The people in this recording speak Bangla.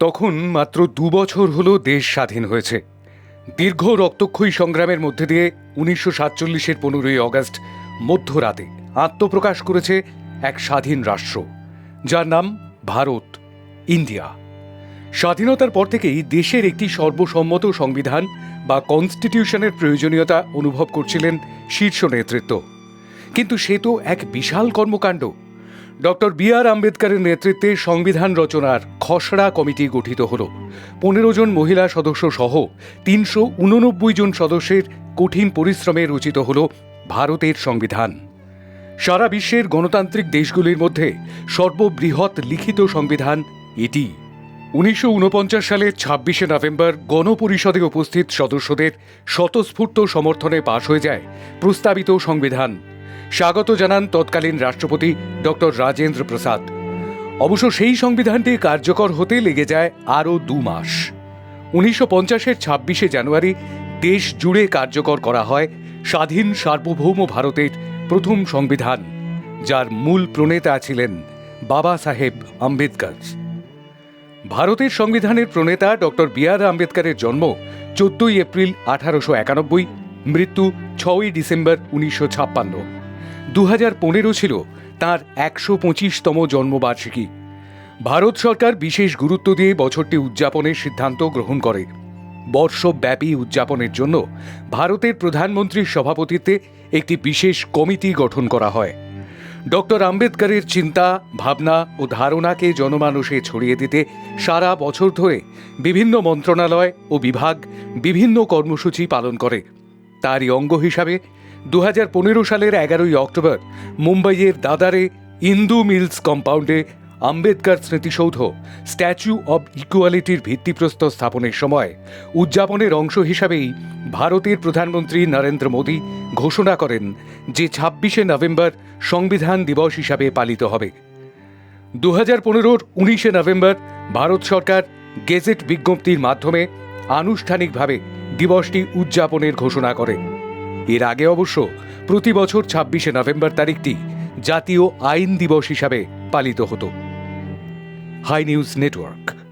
তখন মাত্র দু বছর হলো দেশ স্বাধীন হয়েছে। দীর্ঘ রক্তক্ষয়ী সংগ্রামের মধ্যে দিয়ে উনিশশো সাতচল্লিশের পনেরোই অগস্ট মধ্যরাতে আত্মপ্রকাশ করেছে এক স্বাধীন রাষ্ট্র, যার নাম ভারত, ইন্ডিয়া। স্বাধীনতার পর থেকেই দেশের একটি সর্বসম্মত সংবিধান বা কনস্টিটিউশনের প্রয়োজনীয়তা অনুভব করছিলেন শীর্ষ নেতৃত্ব। কিন্তু সে তো এক বিশাল কর্মকাণ্ড ডক্টর বি আর আম্বেদকরের নেতৃত্বে সংবিধান রচনার খসড়া কমিটি গঠিত হল। পনেরো জন মহিলা সদস্য সহ তিনশো উননব্বই জন সদস্যের কঠিন পরিশ্রমে রচিত হল ভারতের সংবিধান। সারা বিশ্বের গণতান্ত্রিক দেশগুলির মধ্যে সর্ববৃহৎ লিখিত সংবিধান এটি। উনিশশো সালের ছাব্বিশে নভেম্বর গণপরিষদে উপস্থিত সদস্যদের স্বতঃস্ফূর্ত সমর্থনে পাশ হয়ে যায় প্রস্তাবিত সংবিধান। স্বাগত জানান তৎকালীন রাষ্ট্রপতি ডক্টর রাজেন্দ্র প্রসাদ। অবশ্য সেই সংবিধানটি কার্যকর হতে লেগে যায় আরও দু মাস। উনিশশো পঞ্চাশের ছাব্বিশে জানুয়ারি দেশ জুড়ে কার্যকর করা হয় স্বাধীন সার্বভৌম ভারতের প্রথম সংবিধান, যার মূল প্রণেতা ছিলেন বাবা সাহেব আম্বেদকর। ভারতের সংবিধানের প্রণেতা ডক্টর বি আর আম্বেদকরের জন্ম চোদ্দই এপ্রিল আঠারোশো একানব্বই, মৃত্যু ছয়ই ডিসেম্বর উনিশশো ছাপ্পান্ন। দু হাজার পনেরো ছিল তাঁর একশো পঁচিশতম জন্মবার্ষিকী। ভারত সরকার বিশেষ গুরুত্ব দিয়ে বছরটি উদযাপনের সিদ্ধান্ত গ্রহণ করে। বর্ষব্যাপী উদযাপনের জন্য ভারতের প্রধানমন্ত্রীর সভাপতিত্বে একটি বিশেষ কমিটি গঠন করা হয়। ডক্টর আম্বেদকরের চিন্তা, ভাবনা ও ধারণাকে জনমানুষে ছড়িয়ে দিতে সারা বছর ধরে বিভিন্ন মন্ত্রণালয় ও বিভাগ বিভিন্ন কর্মসূচি পালন করে। তারই অঙ্গ হিসাবে দু হাজার পনেরো সালের এগারোই অক্টোবর মুম্বাইয়ের দাদারে ইন্দু মিলস কম্পাউন্ডে আম্বেদকর স্মৃতিসৌধ, স্ট্যাচু অব ইকুয়ালিটির ভিত্তিপ্রস্তর স্থাপনের সময় উদযাপনের অংশ হিসাবেই ভারতের প্রধানমন্ত্রী নরেন্দ্র মোদী ঘোষণা করেন যে ছাব্বিশে নভেম্বর সংবিধান দিবস হিসাবে পালিত হবে। দু হাজার পনেরোর উনিশে নভেম্বর ভারত সরকার গেজেট বিজ্ঞপ্তির মাধ্যমে আনুষ্ঠানিকভাবে দিবসটি উদযাপনের ঘোষণা করে। এর আগে অবশ্য প্রতি বছর ছাব্বিশে নভেম্বর তারিখটি জাতীয় আইন দিবস হিসাবে পালিত হতো। High news network